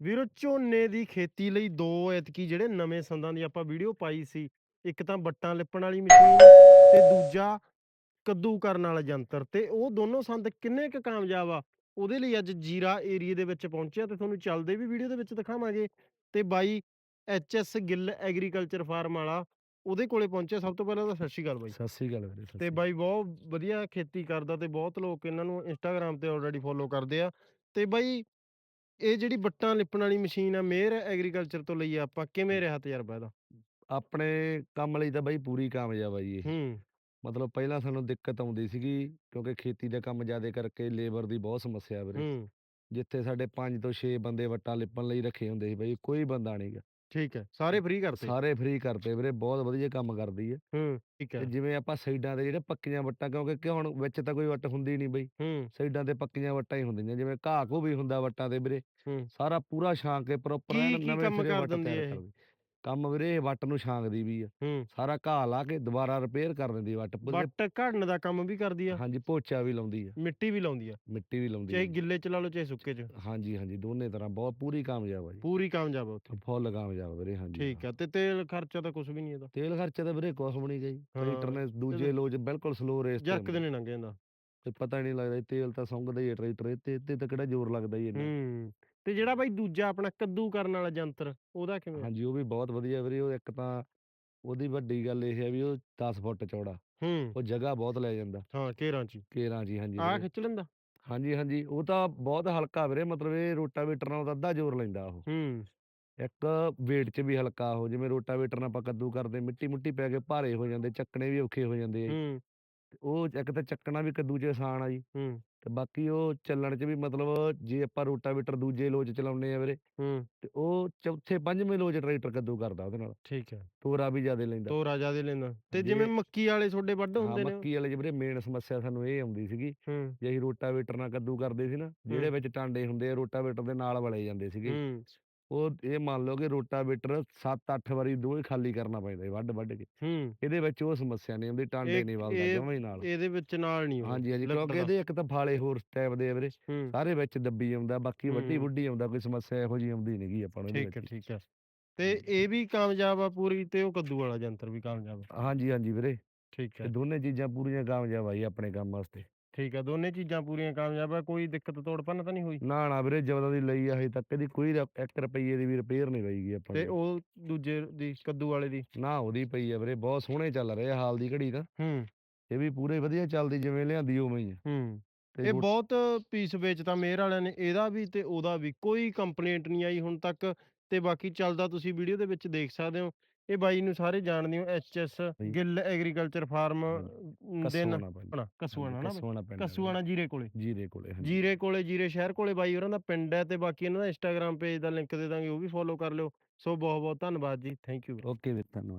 ਵੀਰੋ ਝੋਨੇ ਦੀ ਖੇਤੀ ਲਈ ਦੋ ਐਤਕੀ ਜਿਹੜੇ ਨਵੇਂ ਸੰਦਾਂ ਦੀ ਆਪਾਂ ਵੀਡੀਓ ਪਾਈ ਸੀ ਇੱਕ ਤਾਂ ਬੱਟਾਂ ਲਿਪਣ ਵਾਲੀ ਮਸ਼ੀਨ ਤੇ ਦੂਜਾ ਕੱਦੂ ਕਰਨ ਵਾਲਾ ਯੰਤਰ ਤੇ ਉਹ ਦੋਨੋਂ ਸੰਦ ਕਿੰਨੇ ਕੁ ਕਾਮਯਾਬ ਆ ਉਹਦੇ ਲਈ ਅੱਜ ਜੀਰਾ ਏਰੀਏ ਦੇ ਵਿੱਚ ਪਹੁੰਚਿਆ ਤੇ ਤੁਹਾਨੂੰ ਚੱਲਦੇ ਵੀ ਵੀਡੀਓ ਦੇ ਵਿੱਚ ਦਿਖਾਵਾਂਗੇ ਤੇ ਬਾਈ ਐਚਐਸ ਗਿੱਲ ਐਗਰੀਕਲਚਰ ਫਾਰਮ ਵਾਲਾ ਉਹਦੇ ਕੋਲੇ ਪਹੁੰਚਿਆ। ਸਭ ਤੋਂ ਪਹਿਲਾਂ ਤਾਂ ਸਤਿ ਸ਼੍ਰੀ ਅਕਾਲ ਬਾਈ। ਸਤਿ ਸ੍ਰੀ ਅਕਾਲ ਵੀਰੇ ਤੇ ਬਾਈ ਬਹੁਤ ਵਧੀਆ ਖੇਤੀ ਕਰਦਾ ਤੇ ਬਹੁਤ ਲੋਕ ਇਹਨਾਂ ਨੂੰ ਇੰਸਟਾਗ੍ਰam ਤੇ ਆਲਰੇਡੀ ਫੋਲੋ ਕਰਦੇ ਆ। ਤੇ ਬਾਈ ਇਹ ਜਿਹੜੀ ਬੱਟਾਂ ਲਿਪਣ ਵਾਲੀ ਮਸ਼ੀਨ ਆ ਮੇਅਰ ਐਗਰੀਕਲਚਰ ਤੋਂ ਲਈ ਆ ਆਪਾਂ ਕਿਵੇਂ ਰਿਹਾ ਤਜਰਬਾ ਇਹਦਾ। ਆਪਣੇ ਕੰਮ ਲਈ ਤਾਂ ਬਾਈ ਪੂਰੀ ਕਾਮਯਾਬ ਆ ਜੀ ਇਹ। ਹੂੰ। ਮਤਲਬ ਪਹਿਲਾਂ ਸਾਨੂੰ ਦਿੱਕਤ ਆਉਂਦੀ ਸੀਗੀ ਕਿਉਂਕਿ ਖੇਤੀ ਦਾ ਕੰਮ ਜ਼ਿਆਦਾ ਕਰਕੇ ਲੇਬਰ ਦੀ ਬਹੁਤ ਸਮੱਸਿਆ ਵੀਰੇ। ਹੂੰ। ਜਿੱਥੇ ਸਾਡੇ 5 ਤੋਂ 6 ਬੰਦੇ ਵੱਟਾਂ ਲਿਪਣ ਲਈ ਰੱਖੇ ਹੁੰਦੇ ਸੀ ਬਾਈ ਕੋਈ ਬੰਦਾ ਨਹੀਂਗਾ ਠੀਕ ਹੈ ਸਾਰੇ ਫ੍ਰੀ ਕਰਤੇ ਸਾਰੇ ਫ੍ਰੀ ਕਰਤੇ ਵੀਰੇ ਬਹੁਤ ਵਧੀਆ ਕੰਮ ਕਰਦੀ ਹੈ ਹੂੰ ਠੀਕ ਹੈ। ਤੇ ਜਿਵੇਂ ਆਪਾਂ ਸਾਈਡਾਂ ਤੇ ਜਿਹੜੇ ਪੱਕੀਆਂ ਵੱਟਾਂ ਕਿਉਂਕਿ ਕਿ ਹੁਣ ਵਿੱਚ ਤਾਂ ਕੋਈ ਵੱਟ ਹੁੰਦੀ ਨਹੀਂ ਬਈ। ਹੂੰ। ਸਾਈਡਾਂ ਤੇ ਪੱਕੀਆਂ ਵੱਟਾਂ ਹੀ ਹੁੰਦੀਆਂ ਜਿਵੇਂ ਘਾਹ ਘੂ ਵੀ ਹੁੰਦਾ ਵੱਟਾਂ ਤੇ ਵੀਰੇ। ਹੂੰ। ਸਾਰਾ ਪੂਰਾ ਛਾਂਕ ਕੇ ਪ੍ਰੋਪਰ ਕੀ- ਨਵੇਂ ਕੰਮ ਸਿਰੇ ਕਰ ਵੱਟ ਦਿੰਦੀ ਤਿਆਰ ਇਹ? ਕਰਦੀ। ਕੰਮ ਵੀਰੇ ਵੱਟ ਨੂੰ ਛਾਂਕਦੀ ਵੀ ਆ। ਹੂੰ। ਸਾਰਾ ਘਾਹ ਲਾ ਕੇ ਦੁਬਾਰਾ ਰਿਪੇਅਰ ਕਰ ਦਿੰਦੀ ਵੱਟ ਪੂਰੇ। ਬੱਟ ਘੜਨ ਦਾ ਕੰਮ ਵੀ ਕਰਦੀ ਆ। ਹਾਂਜੀ ਪੋਚਾ ਵੀ ਲਾਉਂਦੀ ਆ। ਮਿੱਟੀ ਵੀ ਲਾਉਂਦੀ ਆ। ਮਿੱਟੀ ਵੀ ਲਾਉਂਦੀ ਚਾਹੇ ਆ। ਗਿੱਲੇ ਚ ਲਾ ਲਓ ਚਾਹੇ ਸੁੱਕੇ ਚ। ਹਾਂਜੀ ਹਾਂਜੀ ਦੋਨੇ ਤਰ੍ਹਾਂ ਬਹੁਤ ਪੂਰੀ ਕਾਮਯਾਬ ਆ ਜੀ। ਪੂਰੀ ਕਾਮਯਾਬ ਆ ਉੱਥੇ। ਫੁੱਲ ਕਾਮਯਾਬ ਵੀਰੇ ਹਾਂਜੀ ਠੀਕ ਹੈ। ਤੇ ਤੇਲ ਖਰਚਾ ਤਾਂ ਕੁਝ ਵੀ ਨਹੀਂ ਇਹਦਾ। ਤੇਲ ਖਰਚਾ ਤਾਂ ਵੀਰੇ ਕੁਛ ਵੀ ਨਹੀਂ ਗਈ ਟਰੈਕਟਰ ਨੇ ਦੂਜੇ ਲੋਚ ਬਿਲਕੁਲ ਸਲੋ ਰੇਸ ਤੇ ਜੱਕ। ਦੇ ਨੇ ਲੰਘ ਜਾਂਦਾ। ਤੇ ਪਤਾ ਹੀ ਨਹੀਂ ਲੱਗਦਾ ਜੀ, ਤੇਲ ਤਾਂ ਸੁੰਘਦਾ ਹੀ ਹੈ ਟਰੈਕਟਰ ਤੇ ਤੇ ਤਾਂ ਕਿਹੜਾ ਜ਼ੋਰ ਲੱਗਦਾ ਹੀ ਇੰਨਾ। ਹੂੰ ਤੇ ਜਿਹੜਾ ਬਾਈ ਦੂਜਾ ਆਪਣਾ ਕੱਦੂ ਕਰਨ ਵਾਲਾ ਯੰਤਰ ਉਹਦਾ ਕਿਵੇਂ ਹਾਂਜੀ ਉਹ ਵੀ ਬਹੁਤ ਵਧੀਆ ਵੀਰੇ ਉਹ ਇੱਕ ਤਾਂ ਉਹਦੀ ਵੱਡੀ ਗੱਲ ਇਹ ਹੈ ਵੀ ਉਹ 10 ਫੁੱਟ ਚੌੜਾ ਹੂੰ। ਉਹ ਜਗ੍ਹਾ ਬਹੁਤ ਲੈ ਜਾਂਦਾ। ਹਾਂ ਘੇਰਾਂ ਚ ਕੇਰਾਂ ਜੀ ਹਾਂਜੀ ਆ ਵੀਰੇ। ਖਿੱਚ ਲੈਂਦਾ? ਹਾਂਜੀ ਹਾਂਜੀ ਉਹ ਤਾਂ ਬਹੁਤ ਹਲਕਾ ਵੀਰੇ ਮਤਲਬ ਇਹ ਰੋਟਾਵੇਟਰ ਨਾਲੋਂ ਤਾਂ ਅੱਧਾ ਜ਼ੋਰ ਲੈਂਦਾ ਉਹ। ਹੂੰ। ਇੱਕ weight 'ਚ ਵੀ ਹਲਕਾ ਉਹ ਜਿਵੇਂ ਰੋਟਾਵੇਟਰ ਨਾਲ ਆਪਾਂ ਕੱਦੂ ਕਰਦੇ ਮਿੱਟੀ ਮੁੱਟੀ ਪੈ ਕੇ ਭਾਰੇ ਹੋ ਜਾਂਦੇ ਚੱਕਣੇ ਵੀ ਔਖੇ ਹੋ ਜਾਂਦੇ ਆ ਜੀ। ਹੂੰ। ਉਹ ਇੱਕ ਤਾਂ ਚੱਕਣਾ ਵੀ ਕੱਦੂ 'ਚ ਆਸਾਨ ਆ ਜੀ। ਹੂੰ। ਤੇ ਬਾਕੀ ਉਹ ਚੱਲਣ 'ਚ ਵੀ ਮਤਲਬ ਜੇ ਆਪਾਂ ਰੋਟਾਵੇਟਰ ਦੂਜੇ ਲੋਚ ਚਲਾਉਂਦੇ ਆ ਵੀਰੇ ਹੂੰ। ਤੇ ਉਹ ਚੌਥੇ ਪੰਜਵੇਂ ਲੋਚ ਟਰੈਕਟਰ ਕੱਦੂ ਕਰਦਾ ਉਹਦੇ ਨਾਲ। ਠੀਕ ਹੈ। ਤੋਰਾ ਵੀ ਜ਼ਿਆਦਾ ਲੈਂਦਾ। ਤੋ ਰਾਜਾ ਦੇ ਲੈਂਦਾ। ਤੇ ਜਿਵੇਂ ਮੱਕੀ ਵਾਲੇ ਤੁਹਾਡੇ ਵੱਢ ਹਾਂ ਹੁੰਦੇ ਨੇ ਮੱਕੀ ਵਾਲੇ 'ਚ ਵੀਰੇ ਮੇਨ ਸਮੱਸਿਆ ਸਾਨੂੰ ਇਹ ਆਉਂਦੀ ਸੀਗੀ ਹੂੰ। ਜੇ ਅਸੀਂ ਰੋਟਾਵੇਟਰ ਨਾਲ ਕੱਦੂ ਕਰਦੇ ਸੀ ਨਾ ਜਿਹੜੇ ਵਿੱਚ ਟਾਂਡੇ ਹੁੰਦੇ ਆ ਰੋਟਾਵੇਟਰ ਦੇ ਨਾਲ ਵਲੇ ਜਾਂਦੇ ਸੀਗੇ। ਹੂੰ। ਉਹ ਇਹ ਮੰਨ ਲਓ ਕਿ ਰੋਟਾਵੇਟਰ 7-8 ਵਾਰੀ ਦੋਏ ਖਾਲੀ ਕਰਨਾ ਪੈਂਦਾ ਵੱਢ ਵੱਢ ਕੇ। ਹੂੰ। ਇਹਦੇ ਵਿੱਚ ਉਹ ਸਮੱਸਿਆ ਨਹੀਂ ਆਉਂਦੀ ਟਾਂਡੇ ਨਹੀਂ ਵਲਦਾ ਜਮਾਂ ਹੀ ਨਾਲ। ਇਹਦੇ ਵਿੱਚ ਨਾਲ ਨਹੀਂ ਹਾਂਜੀ ਹਾਂਜੀ ਕਿਉਂਕਿ। ਇਹਦੇ ਇੱਕ ਤਾਂ ਫਾਲੇ ਹੋਰ ਟਾਈਪ ਦੇ ਵੀਰੇ ਸਾਰੇ ਵਿੱਚ ਦੱਬੀ ਆਉਂਦਾ ਬਾਕੀ ਵੱਡੀ। ਬੁੱਢੀ ਆਉਂਦਾ ਕੋਈ ਸਮੱਸਿਆ ਇਹੋ ਜੀ ਆਉਂਦੀ ਨਹੀਂਗੀ ਆਪਾਂ ਨੂੰ ਠੀਕ ਹੈ ਠੀਕ ਹੈ। ਤੇ ਇਹ ਵੀ ਕਾਮਯਾਬ ਆ ਪੂਰੀ ਤੇ ਉਹ ਕੱਦੂ ਵਾਲਾ ਯੰਤਰ ਵੀ ਕਾਮਯਾਬ ਆ। ਹਾਂਜੀ ਹਾਂਜੀ ਵੀਰੇ। ਠੀਕ ਹੈ। ਦੋਨੇ ਚੀਜ਼ਾਂ ਪੂਰੀਆਂ ਕਾਮਯਾਬ ਆਈ ਆਪਣੇ ਕੰਮ ਵਾਸਤੇ। ਠੀਕ ਹੈ ਦੋਨੇ ਚੀਜ਼ਾਂ ਪੂਰੀਆਂ ਕਾਮਯਾਬ ਆ ਕੋਈ ਦਿੱਕਤ ਤੋੜ ਭੰਨ ਤਾਂ ਨਹੀਂ ਹੋਈ? ਨਾ ਨਾ ਵੀਰੇ ਜਦੋਂ ਦੀ ਲਈ ਆ ਹਜੇ ਤੱਕ ਇਹਦੀ ਕੋਈ 1 ਰੁਪਈਏ ਦੀ ਵੀ ਰਿਪੇਅਰ ਨਹੀਂ ਪਈਗੀ ਆਪਾਂ ਤੇ ਉਹ ਦੂਜੇ ਦੀ ਕੱਦੂ ਵਾਲੇ ਦੀ? ਨਾ ਉਹਦੀ ਪਈ ਆ ਵੀਰੇ ਬਹੁਤ ਸੋਹਣੇ ਚੱਲ ਰਹੇ ਆ ਹਾਲ ਦੀ ਘੜੀ ਤਾਂ। ਹੂੰ। ਇਹ ਵੀ ਪੂਰੇ ਵਧੀਆ ਚੱਲਦੀ ਜਿਵੇਂ ਲਿਆਂਦੀ ਉਵੇਂ ਹੀ ਆ। ਹੂੰ। ਇਹ ਬਹੁਤ ਪੀਸ ਵੇਚਤਾ ਮੇਰ ਵਾਲਿਆਂ ਨੇ ਇਹਦਾ ਵੀ ਤੇ ਉਹਦਾ ਵੀ ਕੋਈ ਕੰਪਲੇਂਟ ਨਹੀਂ ਆਈ ਹੁਣ ਤੱਕ। ਤੇ ਬਾਕੀ ਚੱਲਦਾ ਤੁਸੀਂ ਵੀਡੀਓ ਦੇ ਵਿੱਚ ਦੇਖ ਸਕਦੇ ਹੋ। ਇਹ ਬਾਈ ਨੂੰ ਸਾਰੇ ਜਾਣਦੇ ਹੋ ਐਚਐਸ ਜੀ। ਗਿੱਲ ਐਗਰੀਕਲਚਰ ਫਾਰਮ ਦੇ ਨਾਂ ਕਸੂਆਣਾ ਪਿੰਡ ਆਪਣਾ ਕਸੂਆਣਾ ਨਾ ਬਾਈ? ਕਸੂਆਣਾ ਪਿੰਡ। ਕਸੂਆਣਾ ਜੀਰੇ ਕੋਲੇ ਜੀਰੇ ਕੋਲੇ ਹਾਂਜੀ ਜੀਰੇ ਕੋਲੇ ਜੀਰੇ ਸ਼ਹਿਰ ਕੋਲੇ ਬਾਈ ਉਹਨਾਂ ਦਾ ਪਿੰਡ ਹੈ ਤੇ ਬਾਕੀ ਇਹਨਾਂ ਦਾ ਇੰਸਟਾਗ੍ਰam ਪੇਜ ਦਾ ਲਿੰਕ ਦੇ ਦਾਂਗੇ ਉਹ ਵੀ ਫੋਲੋ ਕਰ ਲਿਓ ਸੋ ਬਹੁਤ ਬਹੁਤ ਧੰਨਵਾਦ ਜੀ ਥੈਂਕ ਯੂ ਓਕੇ ਵੀਰ ਧੰਨਵਾਦ